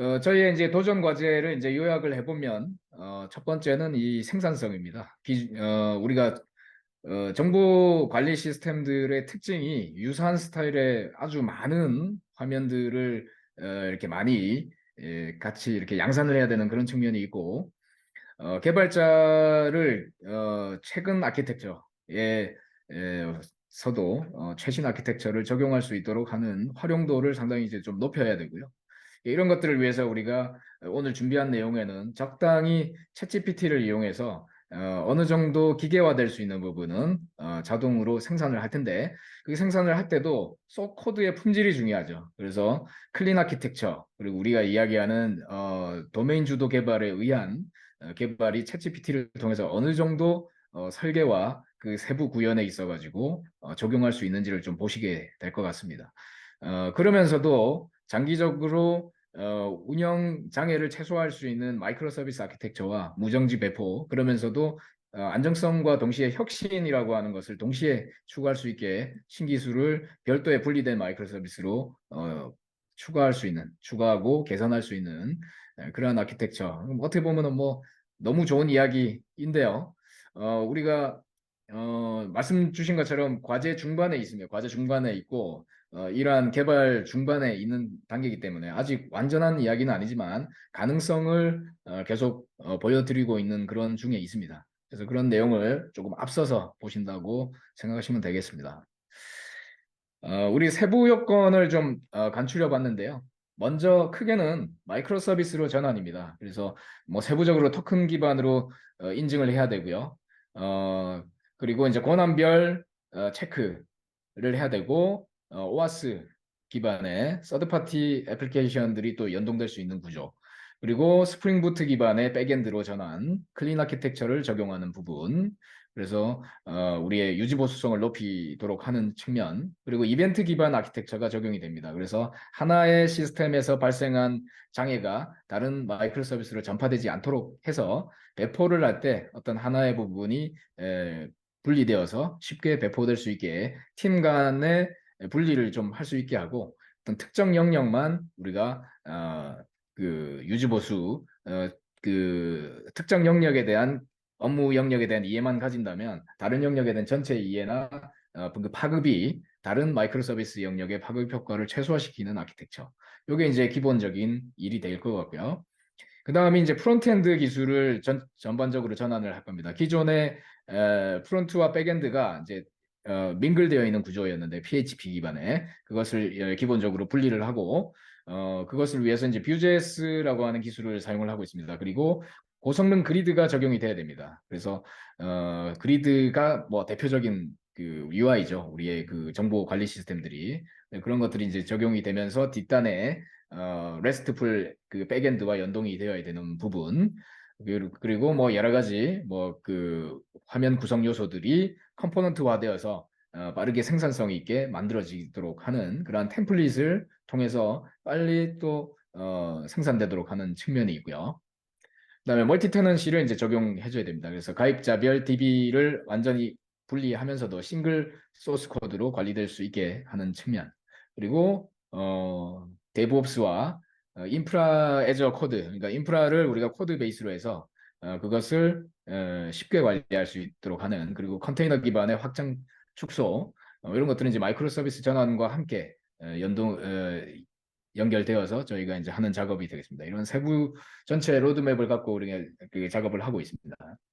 어, 저희의 이제 도전 과제를 이제 요약을 해보면, 어, 첫 번째는 이 생산성입니다. 기, 어, 우리가 어, 정보 관리 시스템들의 특징이 유사한 스타일의 아주 많은 화면들을 어, 이렇게 많이 예, 같이 이렇게 양산을 해야 되는 그런 측면이 있고, 어, 개발자를 어, 최근 아키텍처에 에, 서도 어, 최신 아키텍처를 적용할 수 있도록 하는 활용도를 상당히 이제 좀 높여야 되고요. 이런 것들을 위해서 우리가 오늘 준비한 내용에는 적당히 챗GPT를 이용해서 어, 어느 정도 기계화될 수 있는 부분은 어, 자동으로 생산을 할 텐데 그 생산을 할 때도 소 코드의 품질이 중요하죠. 그래서 클린 아키텍처 그리고 우리가 이야기하는 어, 도메인 주도 개발에 의한 어, 개발이 챗GPT를 통해서 어느 정도 어, 설계와 그 세부 구현에 있어 가지고 어, 적용할 수 있는지를 좀 보시게 될 것 같습니다. 어, 그러면서도 장기적으로 어, 운영 장애를 최소화할 수 있는 마이크로 서비스 아키텍처와 무정지 배포 그러면서도 어, 안정성과 동시에 혁신이라고 하는 것을 동시에 추구할 수 있게 신기술을 별도의 분리된 마이크로 서비스로 어, 추가할 수 있는 추가하고 개선할 수 있는 에, 그러한 아키텍처 어떻게 보면은 뭐 너무 좋은 이야기인데요. 어, 우리가 어, 말씀 주신 것처럼 과제 중반에 있습니다. 과제 중반에 있고 어, 이러한 개발 중반에 있는 단계이기 때문에 아직 완전한 이야기는 아니지만 가능성을 어, 계속 어, 보여드리고 있는 그런 중에 있습니다. 그래서 그런 내용을 조금 앞서서 보신다고 생각하시면 되겠습니다. 어, 우리 세부 요건을 좀 어, 간추려 봤는데요. 먼저 크게는 마이크로 서비스로 전환입니다. 그래서 뭐 세부적으로 토큰 기반으로 어, 인증을 해야 되고요. 어, 그리고 이제 권한별 어, 체크를 해야 되고 어, 오아스 기반의 서드파티 애플리케이션들이 또 연동될 수 있는 구조. 그리고 스프링 부트 기반의 백엔드로 전환 클린 아키텍처를 적용하는 부분. 그래서 어, 우리의 유지 보수성을 높이도록 하는 측면. 그리고 이벤트 기반 아키텍처가 적용이 됩니다. 그래서 하나의 시스템에서 발생한 장애가 다른 마이크로 서비스로 전파되지 않도록 해서 배포를 할 때 어떤 하나의 부분이 에, 분리되어서 쉽게 배포될 수 있게 팀 간의 분리를 좀 할 수 있게 하고 어떤 특정 영역만 우리가 어, 그 유지보수 어, 그 특정 영역에 대한 업무 영역에 대한 이해만 가진다면 다른 영역에 대한 전체 이해나 어, 그 파급이 다른 마이크로 서비스 영역의 파급 효과를 최소화시키는 아키텍처. 이게 이제 기본적인 일이 될 것 같고요. 그 다음에 이제 프론트엔드 기술을 전, 전반적으로 전환을 할 겁니다. 기존의 에, 프론트와 백엔드가 이제 어, 민글되어 있는 구조였는데 PHP 기반에 그것을 어, 기본적으로 분리를 하고 어, 그것을 위해서 이제 Vue.js라고 하는 기술을 사용을 하고 있습니다. 그리고 고성능 그리드가 적용이 돼야 됩니다. 그래서 어, 그리드가 뭐 대표적인 그 UI죠. 우리의 그 정보 관리 시스템들이 네, 그런 것들이 이제 적용이 되면서 뒷단에 어, RESTful 그 백엔드와 연동이 되어야 되는 부분 그리고 뭐 여러 가지 뭐 그 화면 구성 요소들이 컴포넌트화되어서 어, 빠르게 생산성 있게 만들어지도록 하는 그러한 템플릿을 통해서 빨리 또 어, 생산되도록 하는 측면이 있고요. 그다음에 멀티 테넌시를 이제 적용해줘야 됩니다. 그래서 가입자별 DB를 완전히 분리하면서도 싱글 소스 코드로 관리될 수 있게 하는 측면. 그리고 어, 데브옵스와 어, 인프라 애저 코드, 그러니까 인프라를 우리가 코드 베이스로 해서 어, 그것을 어, 쉽게 관리할 수 있도록 하는 그리고 컨테이너 기반의 확장 축소 어, 이런 것들은 이제 마이크로 서비스 전환과 함께 어, 연동 어, 연결되어서 저희가 이제 하는 작업이 되겠습니다. 이런 세부 전체 로드맵을 갖고 우리가 그 작업을 하고 있습니다.